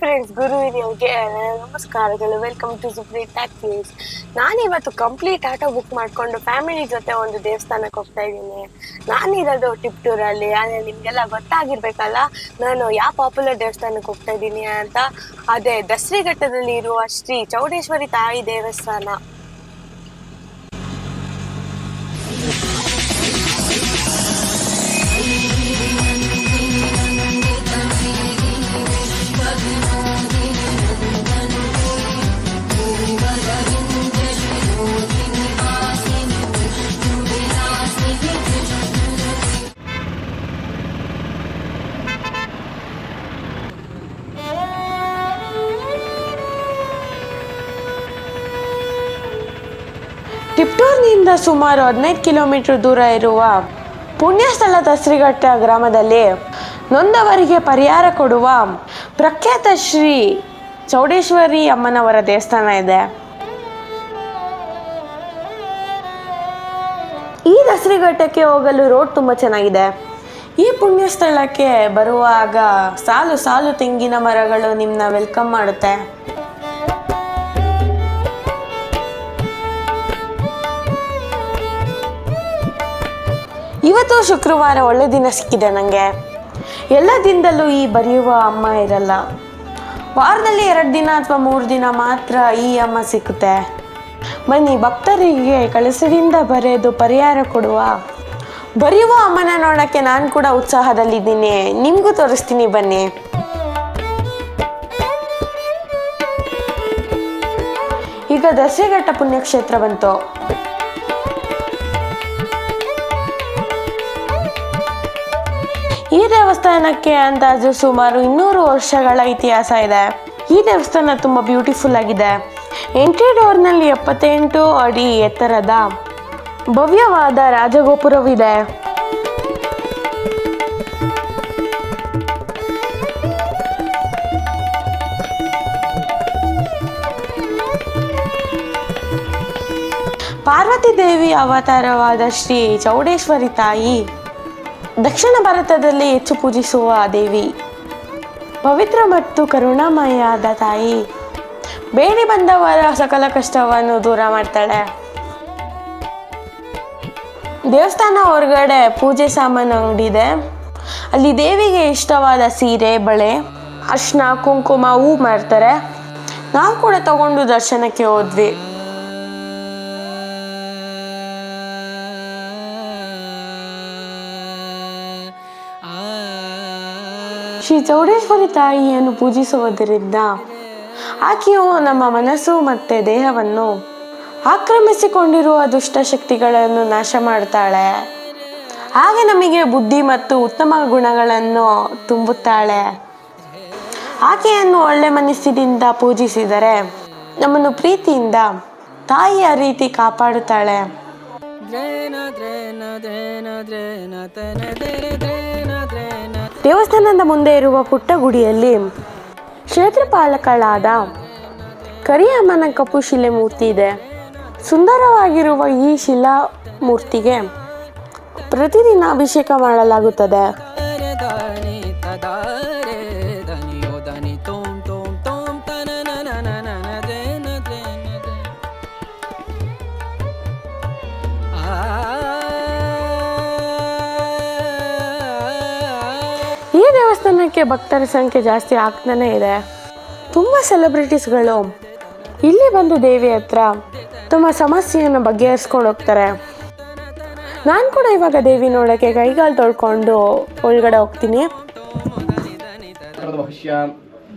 Friends ಗುರು ಹಿರಿಯರಿಗೆ ನಮಸ್ಕಾರಗಳು ವೆಲ್ಕಮ್ ಟು ಸುಪ್ರೀ ಟ್ಯಾಕ್ ನಾನಿವತ್ತು ಕಂಪ್ಲೀಟ್ ಆಟೋ ಬುಕ್ ಮಾಡಿಕೊಂಡು ಫ್ಯಾಮಿಲಿ ಜೊತೆ ಒಂದು ದೇವಸ್ಥಾನಕ್ಕೆ ಹೋಗ್ತಾ ಇದ್ದೀನಿ. ನಾನಿರೋದು ಟಿಪ್ಟೂರಲ್ಲಿ ಆದರೆ ನಿಮಗೆಲ್ಲ ಗೊತ್ತಾಗಿರ್ಬೇಕಲ್ಲ, ನಾನು ಯಾವ ಪಾಪ್ಯುಲರ್ ದೇವಸ್ಥಾನಕ್ಕೆ ಹೋಗ್ತಾ ಇದ್ದೀನಿ ಅಂತ. ಅದೇ ದಸರಿಘಟ್ಟದಲ್ಲಿ ಇರುವ ಶ್ರೀ ಚೌಡೇಶ್ವರಿ ತಾಯಿ ದೇವಸ್ಥಾನ. ಟಿಪ್ಟೂರ್ನಿಂದ ಸುಮಾರು ಹದಿನೈದು ಕಿಲೋಮೀಟರ್ ದೂರ ಇರುವ ಪುಣ್ಯಸ್ಥಳ ತಸ್ರಿಘಟ್ಟ ಗ್ರಾಮದಲ್ಲಿ ನೊಂದವರಿಗೆ ಪರಿಹಾರ ಕೊಡುವ ಪ್ರಖ್ಯಾತ ಶ್ರೀ ಚೌಡೇಶ್ವರಿ ಅಮ್ಮನವರ ದೇವಸ್ಥಾನ ಇದೆ. ಈ ದಸರಿಘಟ್ಟಕ್ಕೆ ಹೋಗಲು ರೋಡ್ ತುಂಬ ಚೆನ್ನಾಗಿದೆ. ಈ ಪುಣ್ಯಸ್ಥಳಕ್ಕೆ ಬರುವಾಗ ಸಾಲು ಸಾಲು ತೆಂಗಿನ ಮರಗಳು ನಿಮ್ಮನ್ನ ವೆಲ್ಕಮ್ ಮಾಡುತ್ತೆ. ಇವತ್ತು ಶುಕ್ರವಾರ ಒಳ್ಳೆ ದಿನ ಸಿಕ್ಕಿದೆ ನನಗೆ ಎಲ್ಲ ದಿನದಲ್ಲೂ ಈ ಬರೆಯುವ ಅಮ್ಮ ಇರಲ್ಲ. ವಾರದಲ್ಲಿ ಎರಡು ದಿನ ಅಥವಾ ಮೂರು ದಿನ ಮಾತ್ರ ಈ ಅಮ್ಮ ಸಿಕ್ಕುತ್ತೆ. ಬನ್ನಿ, ಭಕ್ತರಿಗೆ ಕಳಸದಿಂದ ಬರೆದು ಪರಿಹಾರ ಕೊಡುವ. ಬರೆಯುವ ಅಮ್ಮನ ನೋಡೋಕ್ಕೆ ನಾನು ಕೂಡ ಉತ್ಸಾಹದಲ್ಲಿದ್ದೀನಿ. ನಿಮಗೂ ತೋರಿಸ್ತೀನಿ ಬನ್ನಿ. ಈಗ ದಸರೆಘಟ್ಟ ಪುಣ್ಯಕ್ಷೇತ್ರ ಬಂತು. ಈ ದೇವಸ್ಥಾನಕ್ಕೆ ಅಂದಾಜು ಸುಮಾರು ಇನ್ನೂರು ವರ್ಷಗಳ ಇತಿಹಾಸ ಇದೆ. ಈ ದೇವಸ್ಥಾನ ತುಂಬ ಬ್ಯೂಟಿಫುಲ್ ಆಗಿದೆ. ಎಂಟ್ರಿ ಡೋರ್ನಲ್ಲಿ ಎಪ್ಪತ್ತೆಂಟು ಅಡಿ ಎತ್ತರದ ಭವ್ಯವಾದ ರಾಜಗೋಪುರವಿದೆ. ಪಾರ್ವತಿ ದೇವಿ ಅವತಾರವಾದ ಶ್ರೀ ಚೌಡೇಶ್ವರಿ ತಾಯಿ ದಕ್ಷಿಣ ಭಾರತದಲ್ಲಿ ಹೆಚ್ಚು ಪೂಜಿಸುವ ದೇವಿ. ಪವಿತ್ರ ಮತ್ತು ಕರುಣಾಮಯಾದ ತಾಯಿ. ಬೇಡಿ ಬಂದವರ ಸಕಲ ಕಷ್ಟವನ್ನು ದೂರ ಮಾಡ್ತಾಳೆ. ದೇವಸ್ಥಾನ ಹೊರಗಡೆ ಪೂಜೆ ಸಾಮಾನು ಅಂಗಡಿ ಇದೆ ಅಲ್ಲಿ ದೇವಿಗೆ ಇಷ್ಟವಾದ ಸೀರೆ, ಬಳೆ ಅರ್ಶಿನ ಕುಂಕುಮ, ಹೂ ಮಾಡ್ತಾರೆ ನಾವು ಕೂಡ ತಗೊಂಡು ದರ್ಶನಕ್ಕೆ ಹೋದ್ವಿ. ಶ್ರೀ ಚೌಡೇಶ್ವರಿ ತಾಯಿಯನ್ನು ಪೂಜಿಸುವುದರಿಂದ ಆಕೆಯು ನಮ್ಮ ಮನಸ್ಸು ಮತ್ತು ದೇಹವನ್ನು ಆಕ್ರಮಿಸಿಕೊಂಡಿರುವ ದುಷ್ಟಶಕ್ತಿಗಳನ್ನು ನಾಶ ಮಾಡ್ತಾಳೆ. ಹಾಗೆ ನಮಗೆ ಬುದ್ಧಿ ಮತ್ತು ಉತ್ತಮ ಗುಣಗಳನ್ನು ತುಂಬುತ್ತಾಳೆ. ಆಕೆಯನ್ನು ಒಳ್ಳೆ ಮನಸ್ಸಿನಿಂದ ಪೂಜಿಸಿದರೆ ನಮ್ಮನ್ನು ಪ್ರೀತಿಯಿಂದ ತಾಯಿಯ ರೀತಿ ಕಾಪಾಡುತ್ತಾಳೆ. ದ್ರೇನ ದ್ರೇನ ದ್ರೇನ ದ್ರೇನ, ತನ ದ್ರೇನ ದ್ರೇನ. ದೇವಸ್ಥಾನದ ಮುಂದೆ ಇರುವ ಪುಟ್ಟ ಗುಡಿಯಲ್ಲಿ ಕ್ಷೇತ್ರಪಾಲಕಳಾದ ಕರಿಯಮ್ಮನ ಕಪ್ಪು ಶಿಲೆ ಮೂರ್ತಿ ಇದೆ. ಸುಂದರವಾಗಿರುವ ಈ ಶಿಲಾ ಮೂರ್ತಿಗೆ ಪ್ರತಿದಿನ ಅಭಿಷೇಕ ಮಾಡಲಾಗುತ್ತದೆ. ದೇವಸ್ಥಾನಕ್ಕೆ ಭಕ್ತರ ಸಂಖ್ಯೆ ಜಾಸ್ತಿ ಆಗ್ತಾನೆ ಇದೆ. ತುಂಬ ಸೆಲೆಬ್ರಿಟೀಸ್ಗಳು ಇಲ್ಲಿ ಬಂದು ದೇವಿ ಹತ್ರ ತಮ್ಮ ಸಮಸ್ಯೆಯನ್ನು ಬಗೆಹರಿಸ್ಕೊಂಡು ಹೋಗ್ತಾರೆ. ನಾನು ಕೂಡ ಇವಾಗ ದೇವಿ ನೋಡೋಕ್ಕೆ ಕೈಗಾಲು ತೊಳ್ಕೊಂಡು ಒಳಗಡೆ ಹೋಗ್ತೀನಿ.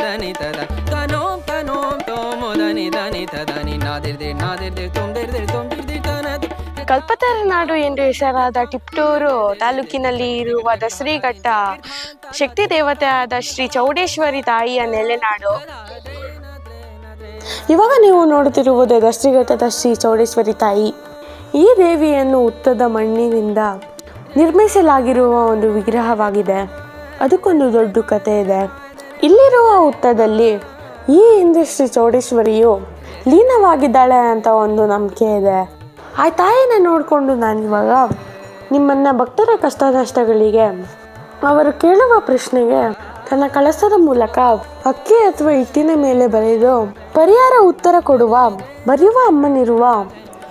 ತೋಮೋ ಕನೋ ಕನೋ ಎಂದು ಹೆಸರಾದ ಟಿಪ್ಟೂರು ತಾಲೂಕಿನಲ್ಲಿ ಇರುವ ದಸರಿಘಟ್ಟ ಶಕ್ತಿ ದೇವತೆಯಾದ ಶ್ರೀ ಚೌಡೇಶ್ವರಿ ತಾಯಿಯ ನೆಲೆನಾಡು. ಇವಾಗ ನೀವು ನೋಡುತ್ತಿರುವುದು ದಸರಿಘಟ್ಟದ ಶ್ರೀ ಚೌಡೇಶ್ವರಿ ತಾಯಿ. ಈ ದೇವಿಯನ್ನು ಉತ್ತದ ಮಣ್ಣಿನಿಂದ ನಿರ್ಮಿಸಲಾಗಿರುವ ಒಂದು ವಿಗ್ರಹವಾಗಿದೆ. ಅದಕ್ಕೊಂದು ದೊಡ್ಡ ಕಥೆ ಇದೆ. ಇಲ್ಲಿರುವ ಹುತ್ತದಲ್ಲಿ ಈ ಹಿಂದೆ ಶ್ರೀ ಚೌಡೇಶ್ವರಿಯು ಲೀನವಾಗಿದ್ದಾಳೆ ಅಂತ ಒಂದು ನಂಬಿಕೆ ಇದೆ. ಆ ತಾಯಿನ ನೋಡಿಕೊಂಡು ನಾನು ಇವಾಗ ನಿಮ್ಮನ್ನ ಭಕ್ತರ ಕಷ್ಟ ನಷ್ಟಗಳಿಗೆ ಅವರು ಕೇಳುವ ಪ್ರಶ್ನೆಗೆ ತನ್ನ ಕಳಸದ ಮೂಲಕ ಅಕ್ಕಿ ಅಥವಾ ಹಿಟ್ಟಿನ ಮೇಲೆ ಬರೆದು ಪರಿಹಾರ ಉತ್ತರ ಕೊಡುವ, ಬರೆಯುವ ಅಮ್ಮನಿರುವ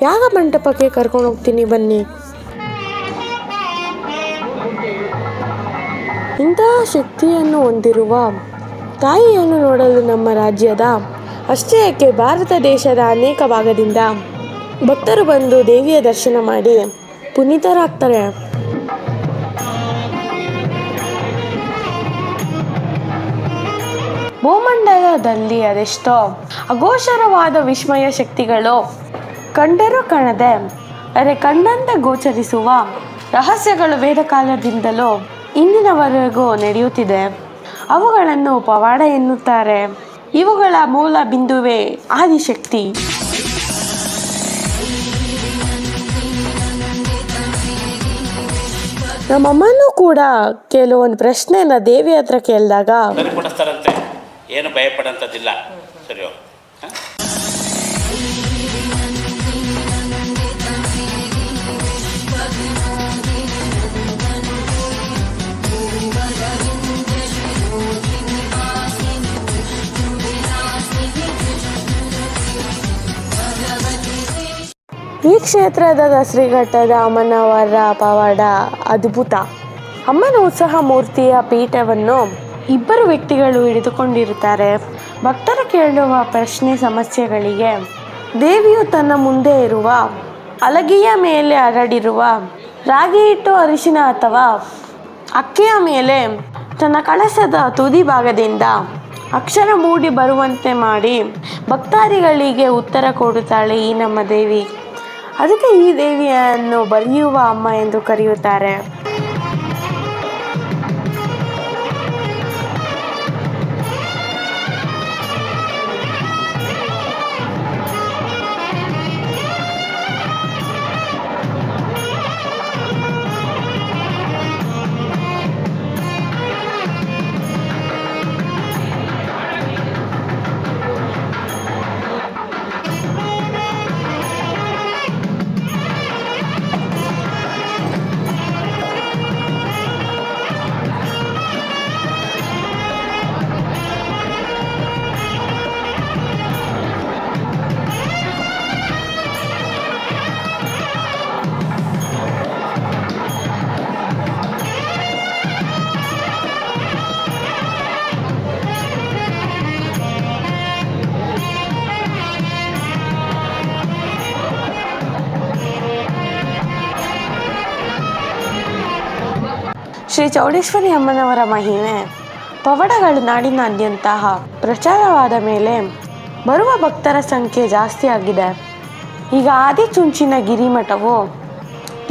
ಯಾಗ ಮಂಟಪಕ್ಕೆ ಕರ್ಕೊಂಡು ಹೋಗ್ತೀನಿ ಬನ್ನಿ. ಇಂತಹ ಶಕ್ತಿಯನ್ನು ಹೊಂದಿರುವ ತಾಯಿಯನ್ನು ನೋಡಲು ನಮ್ಮ ರಾಜ್ಯದ, ಅಷ್ಟೇ ಭಾರತ ದೇಶದ ಅನೇಕ ಭಾಗದಿಂದ ಭಕ್ತರು ಬಂದು ದೇವಿಯ ದರ್ಶನ ಮಾಡಿ ಪುನೀತರಾಗ್ತಾರೆ. ಭೂಮಂಡಲದಲ್ಲಿ ಅದೆಷ್ಟೋ ಅಗೋಚರವಾದ ವಿಸ್ಮಯ ಶಕ್ತಿಗಳು ಕಂಡರೂ ಕಾಣದೆ, ಅರೆ ಕಂಡಂತೆ ಗೋಚರಿಸುವ ರಹಸ್ಯಗಳು ವೇದ ಕಾಲದಿಂದಲೂ ಇಂದಿನವರೆಗೂ ನಡೆಯುತ್ತಿದೆ. ಅವುಗಳನ್ನು ಪವಾಡ ಎನ್ನುತ್ತಾರೆ. ಇವುಗಳ ಮೂಲ ಬಿಂದುವೇ ಆದಿಶಕ್ತಿ. ನಮ್ಮಮ್ಮನೂ ಕೂಡ ಕೆಲವೊಂದು ಪ್ರಶ್ನೆನ ದೇವಿ ಹತ್ರ ಕೇಳಿದಾಗ ಏನು ಸರಿ ಸರಿಯೋ. ಈ ಕ್ಷೇತ್ರದ ದಸರಿಘಟ್ಟದ ಅಮ್ಮನವರ ಪವಾಡ ಅದ್ಭುತ. ಅಮ್ಮನ ಉತ್ಸಾಹ ಮೂರ್ತಿಯ ಪೀಠವನ್ನು ಇಬ್ಬರು ವ್ಯಕ್ತಿಗಳು ಹಿಡಿದುಕೊಂಡಿರುತ್ತಾರೆ. ಭಕ್ತರು ಕೇಳುವ ಪ್ರಶ್ನೆ ಸಮಸ್ಯೆಗಳಿಗೆ ದೇವಿಯು ತನ್ನ ಮುಂದೆ ಇರುವ ಅಲಗಿಯ ಮೇಲೆ ಹರಡಿರುವ ರಾಗಿ ಹಿಟ್ಟು ಅರಿಶಿನ ಅಥವಾ ಅಕ್ಕಿಯ ಮೇಲೆ ತನ್ನ ಕಳಸದ ತುದಿ ಭಾಗದಿಂದ ಅಕ್ಷರ ಮೂಡಿ ಬರುವಂತೆ ಮಾಡಿ ಭಕ್ತಾದಿಗಳಿಗೆ ಉತ್ತರ ಕೊಡುತ್ತಾಳೆ ಈ ನಮ್ಮ ದೇವಿ. ಅದಕ್ಕೆ ಈ ದೇವಿಯನ್ನು ಬರೆಯುವ ಅಮ್ಮ ಎಂದು ಕರೆಯುತ್ತಾರೆ. ಶ್ರೀ ಚೌಡೇಶ್ವರಿ ಅಮ್ಮನವರ ಮಹಿಮೆ. ಪವಡಗಳು ನಾಡಿನಾದ್ಯಂತ ಪ್ರಚಾರವಾದ ಮೇಲೆ ಬರುವ ಭಕ್ತರ ಸಂಖ್ಯೆ ಜಾಸ್ತಿ ಆಗಿದೆ. ಈಗ ಆದಿಚುಂಚಿನ ಗಿರಿಮಠವು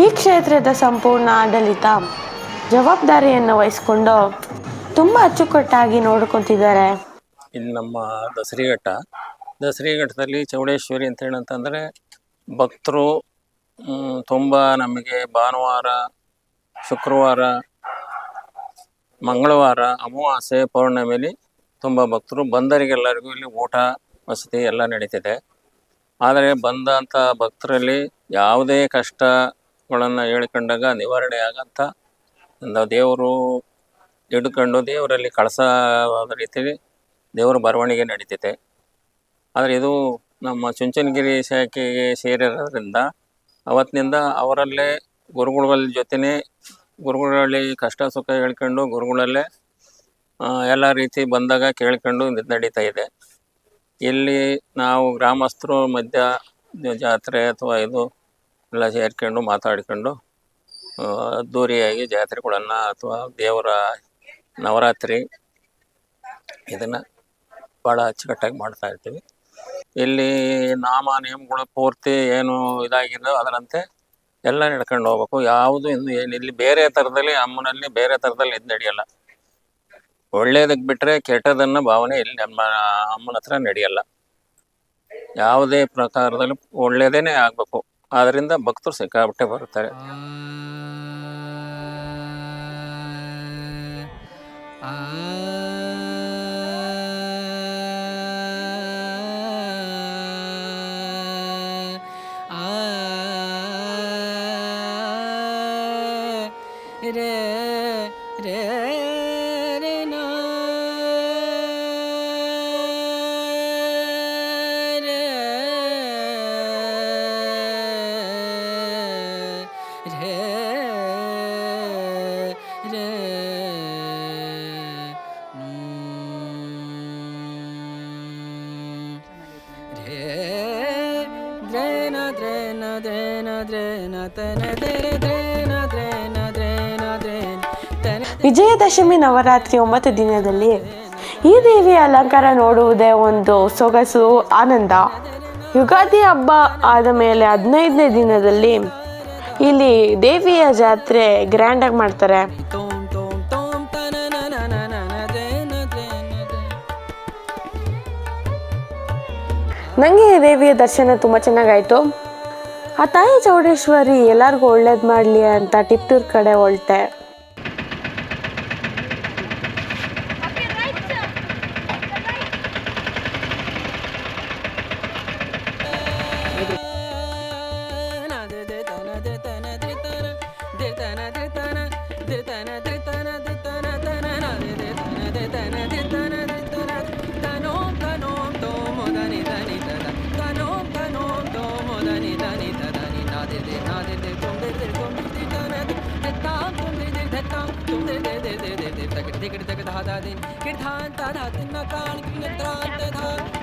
ಈ ಕ್ಷೇತ್ರದ ಸಂಪೂರ್ಣ ಆಡಳಿತ ಜವಾಬ್ದಾರಿಯನ್ನು ವಹಿಸಿಕೊಂಡು ತುಂಬ ಅಚ್ಚುಕಟ್ಟಾಗಿ ನೋಡ್ಕೊತಿದ್ದಾರೆ. ಇಲ್ಲಿ ನಮ್ಮ ದಸರಿಘಟ್ಟ. ದಸರಿಘಟ್ಟದಲ್ಲಿ ಚೌಡೇಶ್ವರಿ ಅಂತ ಹೇಳಂತಂದರೆ ಭಕ್ತರು ತುಂಬ ನಮಗೆ ಭಾನುವಾರ, ಶುಕ್ರವಾರ ಮಂಗಳವಾರ ಅಮಾವಾಸ್ಯೆ ಪೌರ್ಣಮಿಲಿ ತುಂಬ ಭಕ್ತರು ಬಂದರಿಗೆಲ್ಲರಿಗೂ ಇಲ್ಲಿ ಊಟ ವಸತಿ ಎಲ್ಲ ನಡೀತಿದೆ. ಆದರೆ ಬಂದಂಥ ಭಕ್ತರಲ್ಲಿ ಯಾವುದೇ ಕಷ್ಟಗಳನ್ನು ಹೇಳ್ಕೊಂಡಾಗ ನಿವಾರಣೆ ಆಗಂಥ ಒಂದು ದೇವರು ಹಿಡ್ಕೊಂಡು ದೇವರಲ್ಲಿ ಕಳಸವಾದ ರೀತಿಯಲ್ಲಿ ದೇವರ ಬರವಣಿಗೆ ನಡೀತೈತೆ ಆದರೆ ಇದು ನಮ್ಮ ಚುಂಚನಗಿರಿ ಶಾಖೆಗೆ ಸೇರಿರೋದ್ರಿಂದ ಅವತ್ತಿನಿಂದ ಅವರಲ್ಲೇ ಗುರುಗಳ ಜೊತೆನೇ ಗುರುಗಳಲ್ಲಿ ಕಷ್ಟ ಸುಖ ಹೇಳ್ಕೊಂಡು ಗುರುಗಳಲ್ಲೇ ಎಲ್ಲ ರೀತಿ ಬಂದಾಗ ಕೇಳ್ಕೊಂಡು ನಡೀತಾ ಇದೆ. ಇಲ್ಲಿ ನಾವು ಗ್ರಾಮಸ್ಥರು ಮಧ್ಯ ಜಾತ್ರೆ ಅಥವಾ ಇದು ಎಲ್ಲ ಸೇರ್ಕೊಂಡು ಮಾತಾಡಿಕೊಂಡು ಅದ್ಧೂರಿಯಾಗಿ ಜಾತ್ರೆಗಳನ್ನು ಅಥವಾ ದೇವರ ನವರಾತ್ರಿ ಇದನ್ನು ಭಾಳ ಅಚ್ಚುಕಟ್ಟಾಗಿ ಮಾಡ್ತಾ ಇರ್ತೀವಿ. ಇಲ್ಲಿ ನಾಮ, ನೇಮಗಳು ಪೂರ್ತಿ ಏನು ಇದಾಗಿದೆ ಅದರಂತೆ ಎಲ್ಲ ನಡ್ಕೊಂಡು ಹೋಗ್ಬೇಕು. ಯಾವುದು ಇನ್ನು ಏನು ಇಲ್ಲಿ ಬೇರೆ ತರದಲ್ಲಿ ಅಮ್ಮನಲ್ಲಿ ಬೇರೆ ತರದಲ್ಲಿ ಇದು ನಡೆಯಲ್ಲ. ಒಳ್ಳೇದಕ್ ಬಿಟ್ಟರೆ ಕೆಟ್ಟದನ್ನ ಭಾವನೆ ಇಲ್ಲಿ ನಮ್ಮ ಅಮ್ಮನ ಹತ್ರ ನಡೆಯಲ್ಲ. ಯಾವುದೇ ಪ್ರಕಾರದಲ್ಲಿ ಒಳ್ಳೇದೇನೆ ಆಗಬೇಕು. ಆದ್ರಿಂದ ಭಕ್ತರು ಸಿಕ್ಕಾಬಿಟ್ಟೆ ಬರ್ತಾರೆ ಆ फिर ವಿಜಯದಶಮಿ ನವರಾತ್ರಿ ಒಂಬತ್ತು ದಿನದಲ್ಲಿ ಈ ದೇವಿಯ ಅಲಂಕಾರ ನೋಡುವುದೇ ಒಂದು ಸೊಗಸು, ಆನಂದ. ಯುಗಾದಿ ಹಬ್ಬ ಆದ ಮೇಲೆ ಹದಿನೈದನೇ ದಿನದಲ್ಲಿ ಇಲ್ಲಿ ದೇವಿಯ ಜಾತ್ರೆ ಗ್ರ್ಯಾಂಡಾಗಿ ಮಾಡ್ತಾರೆ. ನನಗೆ ದೇವಿಯ ದರ್ಶನ ತುಂಬ ಚೆನ್ನಾಗಾಯಿತು. ಆ ತಾಯಿ ಚೌಡೇಶ್ವರಿ ಎಲ್ಲರಿಗೂ ಒಳ್ಳೇದು ಮಾಡಲಿ ಅಂತ ಟಿಪ್ಟೂರ್ ಕಡೆ ಹೊರಟೆ. ਦਾਦੇ ਕਿਰਥਾਨ ਤਾਨਾਤ ਨਕਾਨ ਕਿਲੰਤਰਾਂਤ ਧਾਨ